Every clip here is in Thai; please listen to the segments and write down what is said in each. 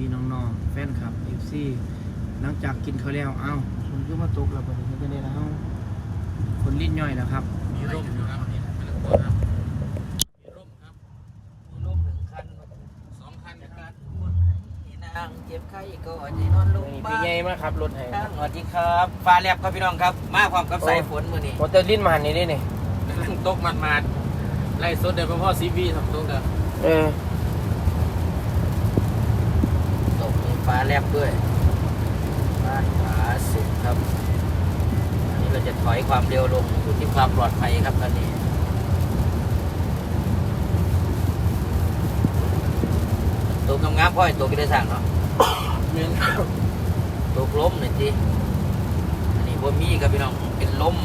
พี่ๆน้องๆแฟนคลับ FC หลังจากกินข้าวแล้วเอ้ามันก็มาตกแล้วบัดนี้ก็ได้แล้วคนลิ้นย่อยแล้วครับ มีร่มอยู่ครับนี่เป็นตัวครับมีร่มครับมีร่มหนึ่งคันสองคันนะครับนางเจ็บไข้ก็อาจะนอนลงนี่บ้าพี่ใหญ่มาขับรถให้สวัสดีครับฟ้าแลบครับพี่น้องครับ มาพร้อมกับสายฝนมื้อนี้มอเตอร์ลิ้นมาหันนี่ได้นี่กำลังตกมันมาไล่สดเดี๋ยวพ่อซีวีทำตกเด้อเออ ตกมี ฟ้าแลบด้วยบ้านผาสุกครับอันนี้เราจะถอยความเร็วลงอยู่ที่ความปลอดภัยครับตอนนี้ตกงามๆพ่อยตกกี่ได้สั่งเนาะเมียนตกล้มหน่อยสิอันนี้บ่มีครับพี่น้องเป็นลม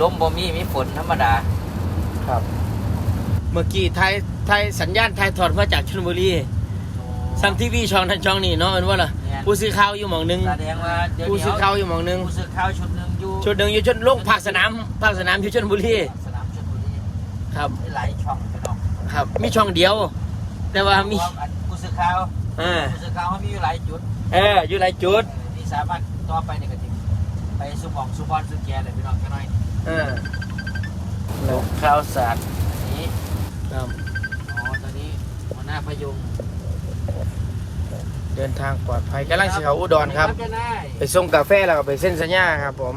ลมบ่มีมีฝนธรรมดา ครับ เมื่อกี้ไทยไทยสัญญาณไทยถอดมาจากชลบุรี ซัมทีวีช่องนั้นช่องนี้เนาะเห็นว่าล่ะเนี่ยผู้สื่อข่าวอยู่หม่องหนึงแสดงว่าเดี๋ยวผู้นี้สื่อข่าวอยู่หม่องหนึงผู้สื่อข่าวชุดหนึ่งอยู่ชุดหนึ่งอยู่ชนลงภาคสนามภาคสนามอยู่ชลบุรีสนามชลบุรีครับได้หลายช่องพี่น้องครับ มีช่องเดียว แต่ว่ามีเพระอันผู้สื่อข่าวอ่าผู้สื่อข่าวเขามีอยู่หลายจุดเอออยู่หลายจุดที่สามารถต่อไปในกระติไปสุหมองสุบอนสุแกเลยพี่น้องแค่น้อยเออตกข่าวสารอันนี้ครับอ๋อตอนนี้หัวหน้าพยุง เดินทางปลอดภัยกำลังสิเขาอุดรครับเจ้านายไปส่งกาแฟแล้วก็ไปเส้นสัญญาครับ ผม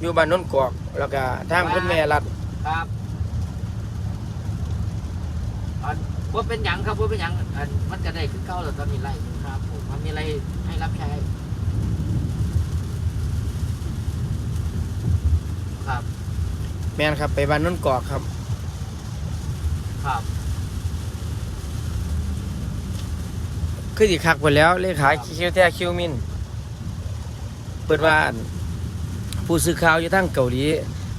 อยู่บ้านโนนกอก แล้วก็ทางคุณแม่รัดครับอันว่าเป็นหยังครับว่าเป็นหยังอันมันจะได้ขึ้นเก้าแล้วตอนนี้ไล่อยู่ครับผมมันมีอะไรให้รับใช้ครับ แม่นครับไปบ้านโนนกอกครับ ครับ คือสิคักหมดแล้วเลขาคิวแท้คิวมิน เปิดว่าอั่นผู้สื่อข่าวอยู่ทางเกาหลี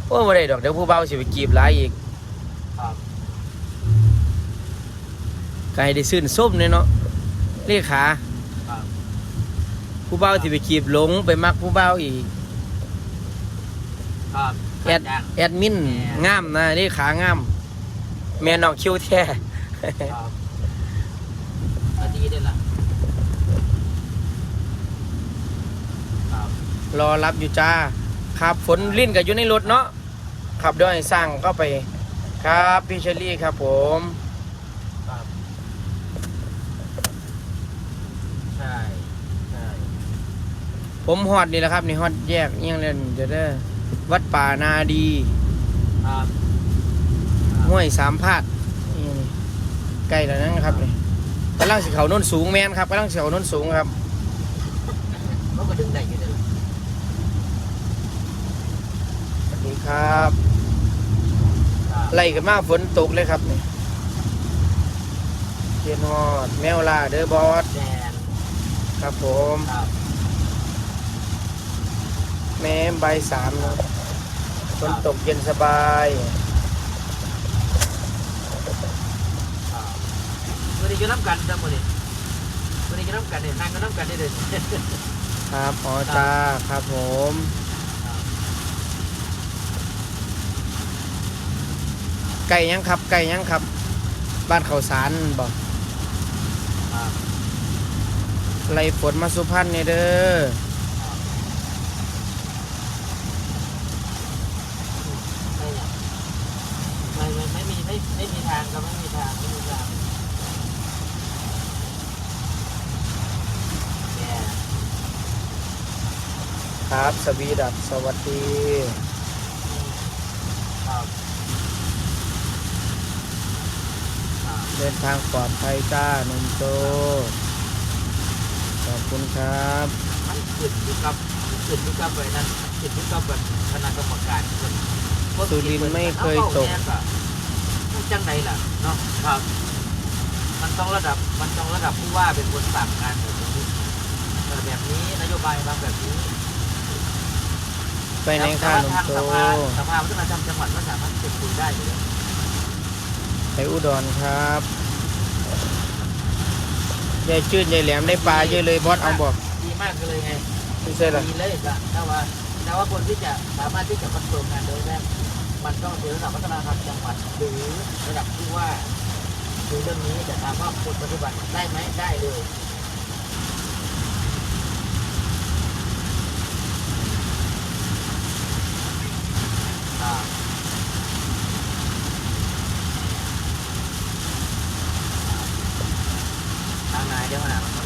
โอ้บ่ได้ดอกเดี๋ยวผู้เบาสิไปกีบหลายอีกครับก็ให้ได้ซื่นส้มเนี่ยเนาะเลขาครับผู้เบาสิไปกีบหลงไปมักผู้เบาอีกครับแอดจ้างแอดมินแหมงามนะเลขางาม แม่นอกคิวแท้ ครับก็ดีด้วยล่ะครับ รอรับอยู่จ้า ครับฝนลิ้นกับอยู่ในรถเนาะขับด้วยสร้างก็ไปครับพี่เชอรี่ครับผมครับใช่ใช่ผมฮอดนี่แหละครับนี่ฮอดแยกเอียงเล่นเดี๋ยวเด้อวัดป่านาดีครับห้วยสามพาดนี่นี่ใกล้แล้วนะครับนี่กำลังสิเขาโน้นสูงแมนครับกำลังสิเขาโน้นสูงครับเขาก็ดึงได้อยู่ด้วยล่ะ สวัสดี ครับครับไล่กันมาฝนตกเลยครับนี่เทียนฮอดแมวล่าเด้อบอสแดนครับผม ครับแม่ใบายสามเนาะฝนตกเย็นสบายครับวันนี้จะน้ำกันจังวันนี้วันนี้จะน้ำกันเนี่ยนั่งก็น้ำกันได้เลย ครับอ๋อจ้าครับผม ไก่ยังครับ ไก่ยังครับ บ้านเขาสารบอกครับไล่ฝนมาสุพรรณเนี่ยเด้อไม่ไม่ไม่ไม่มีไม่ไม่มีทางครับไม่มีทางไม่มีทางแย่ครับสวีดัสสวัสดีครับครับ เดินทางปลอดภัยจ้าหนุ่มโต ขอบคุณครับ มันขึ้นอยู่กับมันขึ้นอยู่กับไอ้นั่นมันขึ้นอยู่กับแบบคณะกรรมการคนสุรินทร์ไม่เคยตก อาเบาแน่มันจังไหนล่ะเนาะครับ มันต้องระดับมันต้องระดับผู้ว่าเป็นคนสั่งงานแบบนี้แบบนี้นโยบายมาแบบนี้ไปไหนค่ะหนุ่มโตสภาสภาวัฒนธรรมจังหวัดก็สามารถจะคุยได้อยู่แล้ว ไปอุดรครับยายจืดยายแหลมได้ปลาเยอะเลยบอสเอาบอกดีมากเลยไงไม่ใช่เหรอดีเลยจ้ะถ้าว่าถ้าว่าคนที่จะสามารถที่จะคอนโทรลงานโดยแรกมันต้องเป็นระดับวัฒนธรรมจังหวัดหรือระดับผู้ว่าคือเรื่องนี้แต่ถามว่าคนปฏิบัติได้ไหมได้เลยางในเดี๋ยวขนาดมันสำคัญ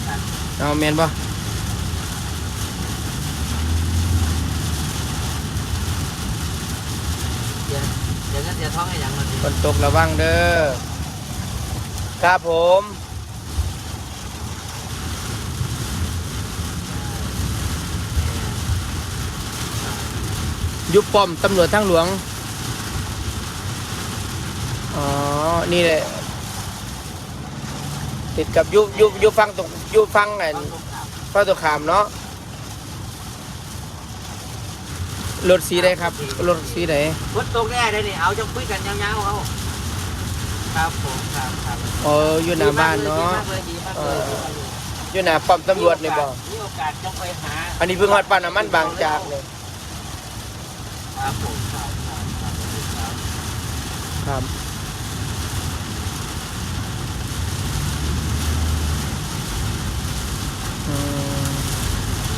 เอาแมนบ่เดี๋ยวเดี๋ยวงั้นเดี๋ยวท้องให้ยังมันดีฝนตกระวังเด้อ ครับผมอยุบป้อมตำรวจทางหลวง อ๋อ นี่แหละ ติดกับอยุยุยุฟังตรงอยุฟังไงต้องลงข่าวพระตัวขามเนาะรถสีใดครับรถสีใดฝนตกแน่เลยนี่เอาจะคุยกันยาวๆเอาครับผมครับครับเอออยู่หน้าบ้านเนาะดีมากเลยดีมากเลยดีมากเลยอยู่หน้าป้อมตำรวจนี่บ่มีโอกาสต้องไปหาอันนี้เพิ่งฮอดปั๊มน้ำมันบางจากเลยครับผมครับครับครับครับ ครับอืม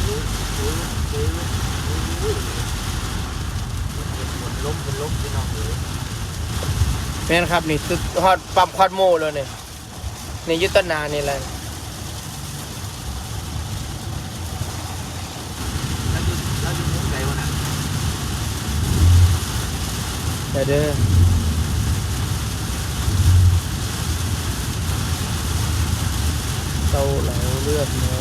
ซื้อซื้อซื้อซื้อฝนล้มฝนล้มพี่น้องเลย แม่นครับนี่ตึกฮอดปั๊มคอดโมเลยนี่นี่อยุตนานี่แหละแล้วอยู่แล้วอยู่มุ้งไหนวะน่ะเดี๋ยวเด้อเตาเหลาเลือดเนาะอ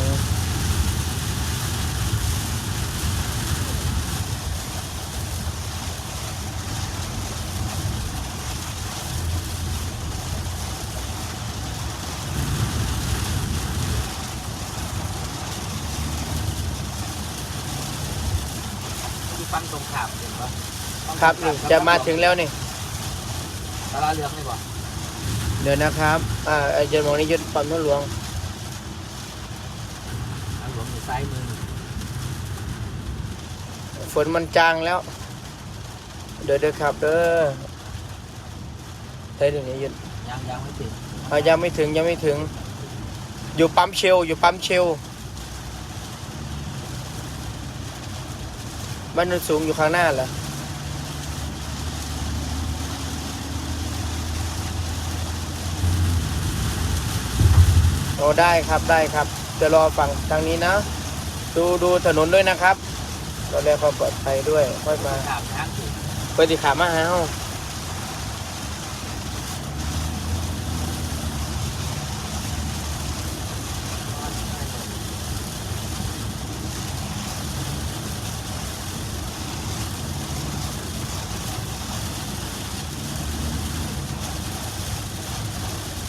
ยู่ฟังตรงข่าวเห็นปะครับนี่จะมาถึงแล้วนี่ตลาดเหลืองเลยบ่เดี๋ยวนะครับ อ่าไอ้เจนมองนี่ยึดปั๊มทางหลวงตลาดหลวงอยู่ซ้ายมือฝนมันจางแล้ว เดี๋ยวเด้อครับเด้อได้เดี๋ยวนี้ยึดยังยังไม่ถึงอ่ายังไม่ถึงยังไม่ถึง อยู่ปั๊มเชลอยู่ปั๊มเชล บ้านโนนสูงอยู่ข้างหน้าเหรอโอ้ได้ครับได้ครับ จะรอฝั่งทางนี้นะ ดูดูถนนด้วยนะครับเราเรียกความปลอดภัยด้วย ค่อยมาข่าวทางถึงเปิดติขามาหาเฮา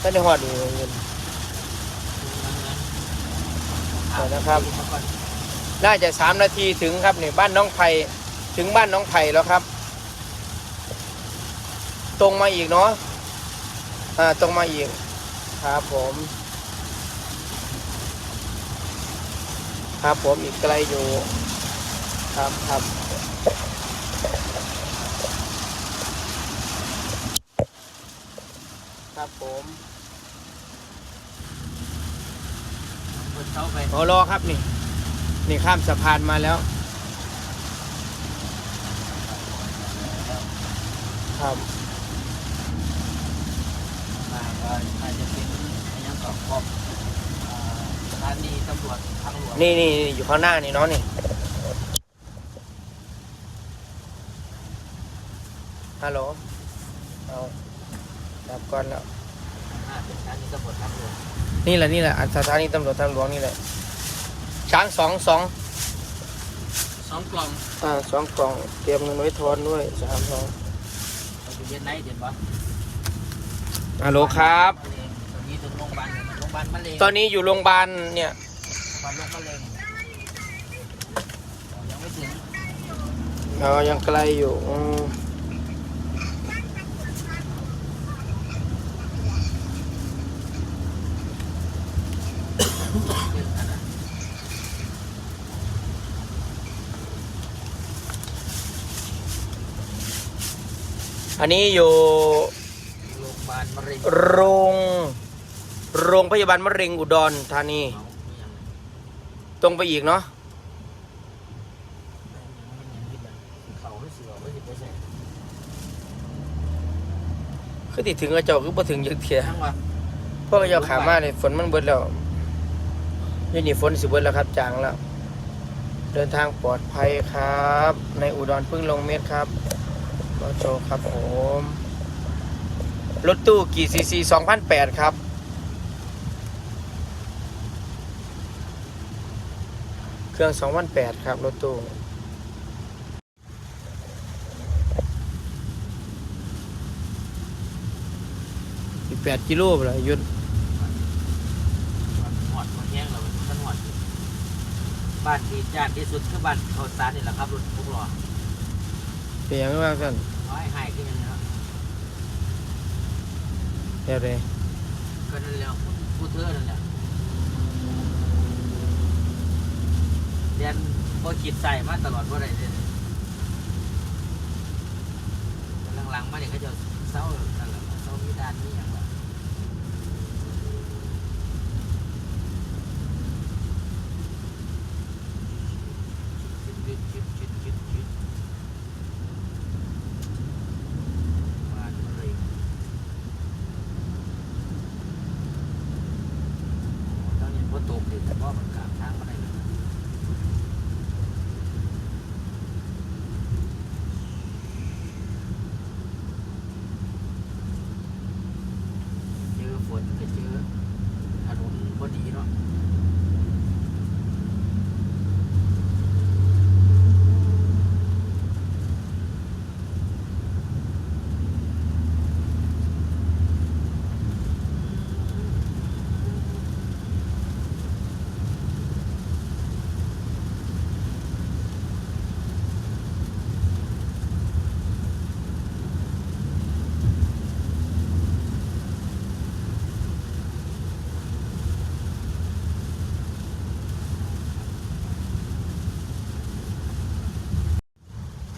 ถ้าได้หอดอยู่เงินนะครับ น่าจะสามนาทีถึงครับเนี่ยบ้านน้องไผ่ถึงบ้านน้องไผ่แล้วครับ ตรงมาอีกเนาะอ่าตรงมาอีกครับผมครับผมอีกไกลอยู่ครับครับครับผม เปิ ดเข้าไปโอ้รอครับนี่ นี่ข้ามสะพานมาแล้ว ครับมาก็อาจจะเป็นอะไรยังต่อครอบอ่าสถานีตำรวจทางหลวงนี่นี่นี่อยู่ข้างหน้านี่เนาะนี่ฮัลโหลเอาดับก่อนแล้วอ่าเป็นสถานีตำรวจทางหลวง นี่แหละนี่แหละอันสถานีตำรวจทางหลวงนี่แหละ ช้างสองสองสองกล่องอ่าสองกล่องเตรียมเงินไว้ทอนด้วยสามสองเราอยู่เย็นไหนเย็นปะฮัลโหลครับมะเร็งตอนนี้ถึงโรงพยาบาลโรงพยาบาลมะเร็งตอนนี้อยู่โรงพยาบาลเนี่ย โรงพยาบาลโรคมะเร็งยังไม่ถึง เรายังไกลอยู่อืม ถึงขนาด อันนี้อยู่โรงพยาบาลมะเร็งโรงโรงพยาบาลมะเร็งอุดรธานี ตรงไปอีกเนาะคือติดถึงกระจ้าคือบ่ถึงยักเทียทั้งวันเพราะกระจ้าขามาเลยฝนมันเบิดแล้วมนี่นี่ฝนสิเบิดแล้วครับจางแล้ว เดินทางปลอดภัยครับ ในอุดรเพิ่งลงเม็ดครับ รถโจครับผม รถตู้กี่ซีซี2008ครับ เครื่อง2008ครับ รถตู้อีก8กิโลไปเลยยุดหอดคนแย่งเรามันหอดอยู่บ้านที่ยากที่สุดคือบ้านเขาสารนี่แหละครับรถพวกหล่อเปียงว่ากัน น้อยหายขึ้นยังไงครับเดี๋ยวเลยก็นั่นแหละผู้เธอนั่นแหละเรียนบ่คิดใส่มาตลอดบ่ได้เลยหลังๆมาเนี่ยเขาจะเศร้านั่นแหละเศร้ามีดานมีอย่างละชิดชิดชิดชิดชิดมาเลย ตอนนี้ฝนตกดิแต่ว่ามันกลางทางมาได้เลยเจอ ฝนก็เจออารมณ์พอดีเนาะ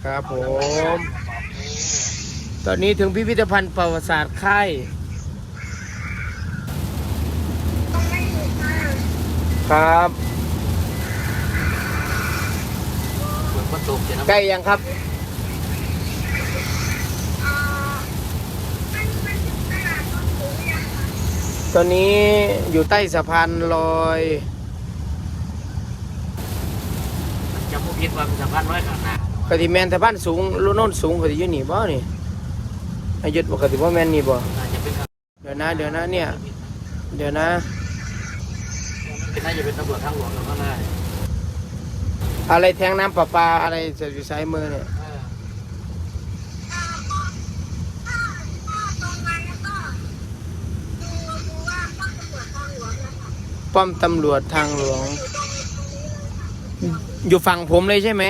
ครับผม ตอนนี้ถึงพิพิธภัณฑ์ประวัติศาสตร์ค่ายครับฝนฝนตกเจอน้ำใกล้ยังครับตอนนี้อยู่ใต้สะพานลอยมันจะมุพิดว่ามันสะพานน้อยขนาด ปฏิแมนสะพานสูงรุ่นโน้นสูงกว่าที่อยู่นี่บ่นี่อายุปกติว่าแมนนี่บ่น่าจะเป็นเดี๋ยวนะเดี๋ยวนะเนี่ย เดี๋ยวนะน่าจะเป็นตำรวจทางหลวงหรือข้างหน้าเนี่ยอะไรแทงน้ำประปาอะไรจะอยู่ซ้ายมือเนี่ยเออป้อมตำรวจทางหลวง อยู่ฝั่งผมเลยใช่ไหม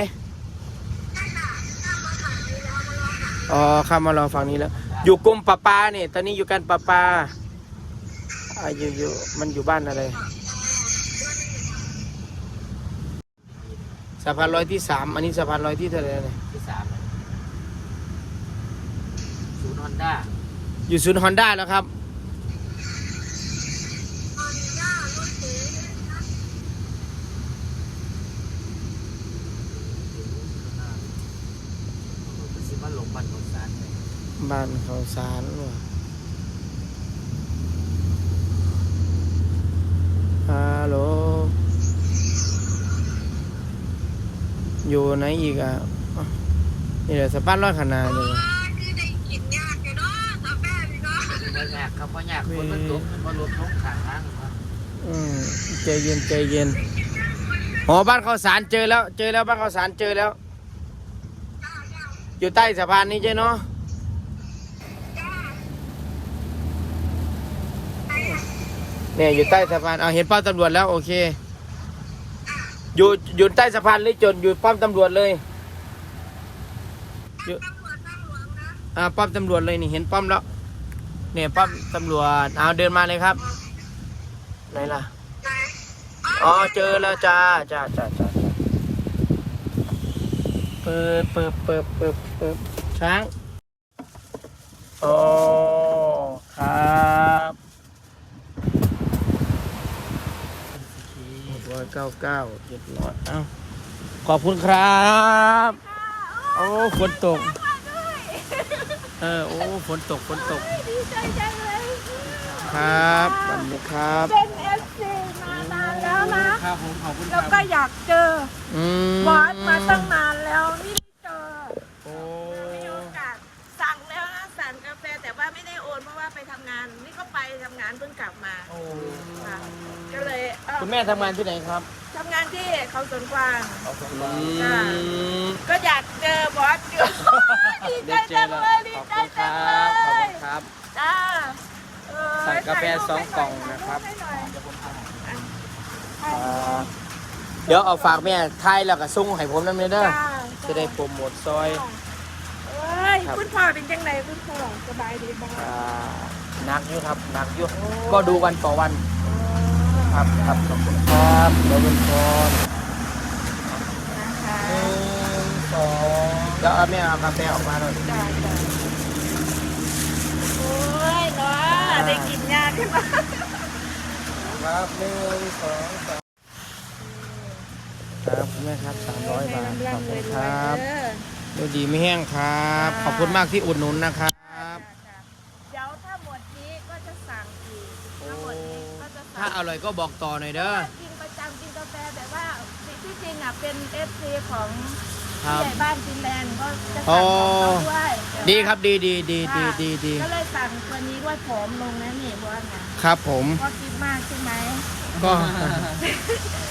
อ๋อข้ามมารอฝั่งนี้แล้ว อยู่กรมประปาเนี่ยตอนนี้อยู่กันประปาอ่าอยู่อยู่มันอยู่บ้านอะไรสะพานลอยที่สามอันนี้สะพานลอยที่เท่าไหร่เนี่ยที่สามเนี่ยศูนย์ฮอนด้าอยู่ศูนย์ฮอนด้าแล้วครับสิมันหลงบ้านของสารไป บ้านเขาสารว่ะฮัลโหล อยู่ไหนอีกอะอะนี่แหละสะพานลอยขนาดเลยว่ายากครับว่ายากคนมันตกมันมารวมท้องขางทางครับอืมใจเย็นใจเย็นอ๋อบ้านเขาสารเจอแล้ว เจอแล้วบ้านเขาสารเจอแล้ว อยู่ใต้สะพานนี้ใช่เนาะ เนี่ยอยู่ใต้สะพานเอาเห็นป้อมตำรวจแล้วโอเค อยู่อยู่ใต้สะพานหรือจนอยู่ป้อมตำรวจเลยอยู่อ่าป้อมตำรวจเลยนี่เห็นป้อมแล้ว เนี่ยป้อมตำรวจเอาเดินมาเลยครับไหนล่ะอ๋อเจอแล้วจ้าจ้าจ้าจ้าจ้าเปิดเปิดเปิดเปิดเปิดช้างอ๋อครับ ร้อยเก้าเก้าเจ็ดร้อยเอ้าขอบคุณครับ โอ้ฝนตก เออ โอ้ฝนตกฝนตก ดีใจจังเลยครับสวัสดีครับเป็นเอฟซีมานานแล้วแล้วนะ ครับผมขอบคุณคแล้รัวบก็อยากเจออืมบอสมาตั้งนานแล้วนี่ไม่เจอ โอ้ มีโอกาสสั่งแล้วนะสั่งกาแฟแต่ว่าไม่ได้โอนเพราะว่าไปทำงาน นี่ก็ไป ทำงานเพิ่งกลับมาค่ะก็เลยเอ่อคุณแม่ทำงานที่ไหนครับทำงานที่เขาสวนกวาง อืม ก็อยากเจอบอสอยู่ ดีใจเดี๋ยวเจจัองเลยดีขอบใจคุณคจังรัเลบขอบคุยณครับ จ้าเออใส่กาแฟถ่ยรูปสองให้หกล่องนะครับ ถ่ายรูปให้หน่อยอ่าเดี๋ยวเอาฝากแม่ทายแล้วก็ส่งให้ผมนั่นเลยเด้อจ้าจะได้โปรโมทซอย เอ้ยครับ คุณพ่อเป็นจังไงคุณพ่อสบายดีบ้าง อ่า หนักอยู่ครับหนักอยู่ก็ดูวันต่อวันครับครับขอบคุณครับเดี๋ยวเป็นคนนะคะหนึ่งสองแล้วเอาแม่เอากาแฟออกมาหน่อยจ้าจ้าโอ้ยเนาะได้กินยาขึ้นมาครับหนึ่งสองสามครับคุณแม่ครับสามร้อยบาทขอบคุณครับเออดูดีไม่แห้งครับค่ะขอบคุณมากที่อุดหนุนนะครับ เดี๋ยวถ้าหมดนี้ก็จะสั่งอีกถ้าหมดนี้ก็จะสั่ง ถ้าอร่อยก็บอกต่อหน่อยเด้อกินประจำกินกาแฟแต่ว่าที่จริงอะเป็นเอฟซีของครัผู้บใหญ่บ้านฟินแลนด์ก็จะอ๋สั่องของเขาด้วยดีครับดีดีดีดีค่ะดีดีก็เลยสั่งตัวนี้ด้วยผอมลงนะนี่บอสนะครับผมก็คิดมากใช่ไหมก็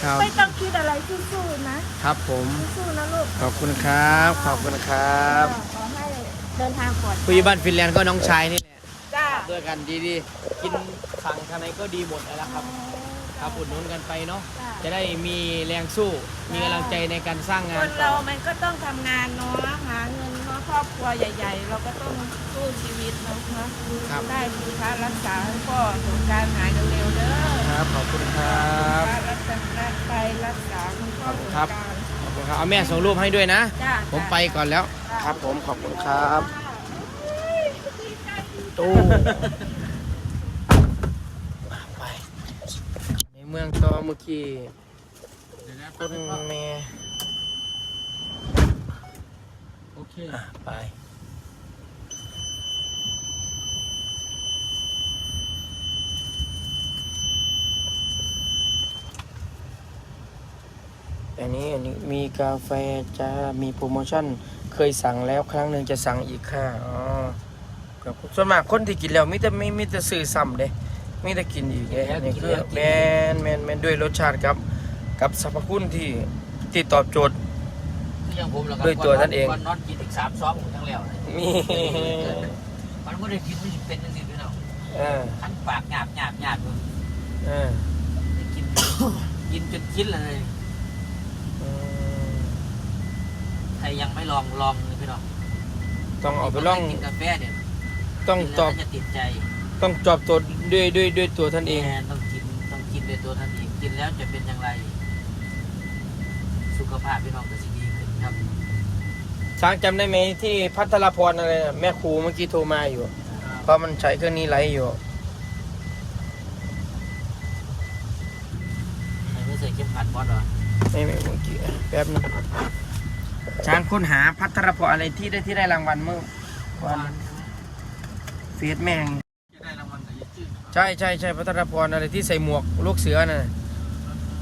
ครับไม่ต้องคิดอะไรสู้ๆนะครับผมสู้ๆนะลูกขอบคุณครับ ขอบคุณครับขอให้เดินทางปลอดภัย ผู้ใหญ่บ้านฟินแลนด์ก็น้องชายนี่แหละจ้า ด้วยกันดีดีกินสั่งทางไหนก็ดีหมดแล้วครับครับอุดหนุนกันไปเนาะจ้าจะได้มีแรงสู้มีกำลังใจในการสร้างงาคนนต่เราอมันก็ต้องทำงานเนาะหาเงินเนาะครอบครัวใหญ่ ๆ เราก็ต้องสู้ชีวิตเนาะเนาะครับได้คุณพระรักษาให้พ่อสงกรารหายเร็วๆเด้อครับ ขอบคุณครับ พระรักษาไปรักษาคุณพ่อสงกครัราบรขอบคุณครับ เอาแม่ส่งรูปให้ด้วยนะ จ้า ผมไปก่อนแล้ว ครับผมขอบคุณครับ ตู้ไป ในเมืองต่อเมื่อกี้เดี๋ยวนะคุณแม่โอเคอะไปอันนี้อันนี้มีกาแฟจะมีโปรโมชั่น เคยสั่งแล้วครั้งหนึ่งจะสั่งอีกค่ะอ๋อ ครับส่วนมากคนที่กินแล้วมิแต่ไม่มิแต่ซื้อซ้ำเด้มิแต่กินอีกเด้นี่คือแมนแมนแมนด้วยรสชาติครับ กับสรรพคุณที่ที่ตอบโจทย์คืออย่างผมเหรอครับด้วยตัวท่านเองก่อนนอนกินอีกสามซองผมทั้งแล้วเลยมีมันไม่ได้กินไม่เป็นจังซี่พี่น้องเออขันปากหยาบหยาบหยาบเลยเออได้กิน กินจนคิดเลยอืมใครยังไม่ลองลองเลยพี่น้องต้องเอาไปลองกินกาแฟเนี่ย ต้องกินตแล้วอบน่าจะติดใจต้องจอบตัวด้วยด้วยด้วยตัวท่านเองแน่ต้องกินต้องกินด้วยตัวท่านเองกินแล้วจะเป็นอย่างไร สุขภาพพี่น้องก็สิดีขึ้นครับช้างจำได้ไหมที่พัทรพรอะไรนะแม่ครูเมื่อกี้โทรมาอยู่ เพราะมันใช้เครื่องนี้ไลฟ์อยู่ไหนไม่ใส่เข็มขัดบอสเหรอไม่ไม่เมื่อกี้แป๊บนึงช้างค้นหาพัทรพรอะไรที่ได้ที่ได้รางวัลเมื่อวัน เฟซแม่งจะได้รางวัลกับยี่จื้อใช่ใช่ใช่พัทรพรอะไรที่ใส่หมวกลูกเสือน่ะ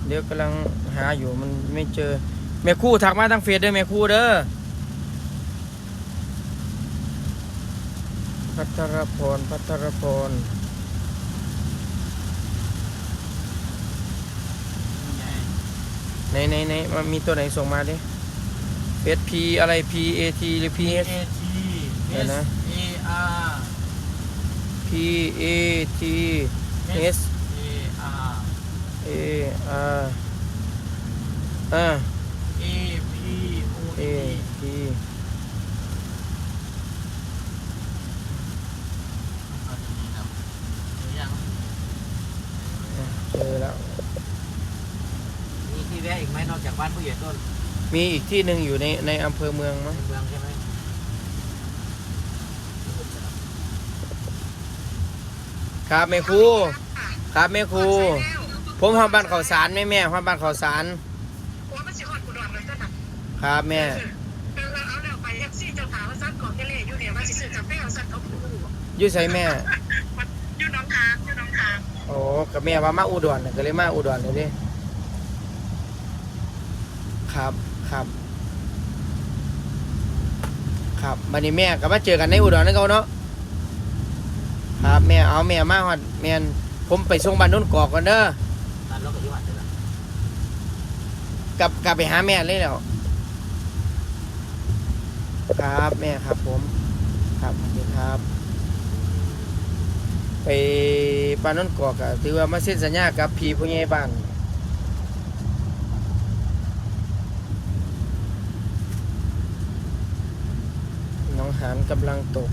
เดี๋ยวกำลังหาอยู่มันไม่เจอแม่ครู่ทักมาทางเฟซเด้อแม่ครู่เด้อพัทรพรพัทรพรในในในมันมีตัวไหนส่งมาดิเอสพีอะไร P A T หรือ P S A T เดี๋ยวนะ A R P A T S A R A R อ่า A P O A T T เอาอย่างนี้ครับหรือยังเจอแล้ว มีที่แวะอีกไหมนอกจากบ้านผู้ใหญ่ต้น มีอีกที่หนึ่งอยู่ในในอำเภอเมืองมั้งในเมืองใช่ไหม ครับแม่ครูครับแม่ครูผมหอมบ้านข้าวสารแม่แม่หอมบ้านข้าวสารครับแม่เออเราเอาแล้วไปแท็กซี่เจ้าขาวซัดกล่องเกเรอยู่เนี่ยว่าสิซื้อกาแฟเอาซัดเขาผู้อยู่ใส่แม่อยู่น้องทางอยู่น้องทางโอ้กับแม่ว่ามาอุดรน่ะก็เลยมาอุดรเลยดิครับครับ ครับบัดนี้แม่ก็มาเจอกันในอุดรนั่นเขาเนาะ ครับแม่เอาแม่มาฮอดแม่นผมไปส่งบ้านโน้นกอกกันเด้อนั่นเราก็อยุ่งอันเดียวละกลับกลับไปหาแม่เลยแล้วครับแม่ครับผมครับสวัสดีครับ ไปบ้านโน้นกอกอะถือว่ามาเซ็นสัญญากับพี่ผู้ใหญ่บ้านน้องหานกำลังตก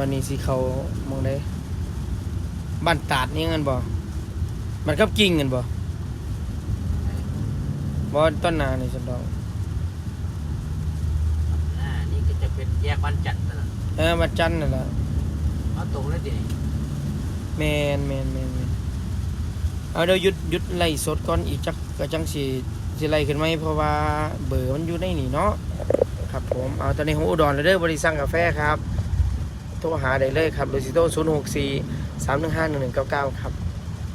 ตอนนี้สิเขามองได้บ้านตาดนี่เงินบ่มันกับกิ่งเงินบ่บ่ต้นนานี่สันดอกอ่านี่ก็จะเป็นแยกบ้านจันทร์นั่นแหละเออมาจันทร์นั่นล่ะเอาตรงแล้วทีนี้แมนแมนแมนแมนเอาเดี๋ยวหยุดหยุดไล่สดก่อนอีกจักก็จังสิสิไล่ขึ้นไหมเพราะว่าเบอร์มันอยู่ในนี่เนาะครับผมเอาตอนนี้ของอุดรเลยเด้อบริสั่งกาแฟครับ โทรหาได้เลยครับโดซิโต้064 315 1199 ครับ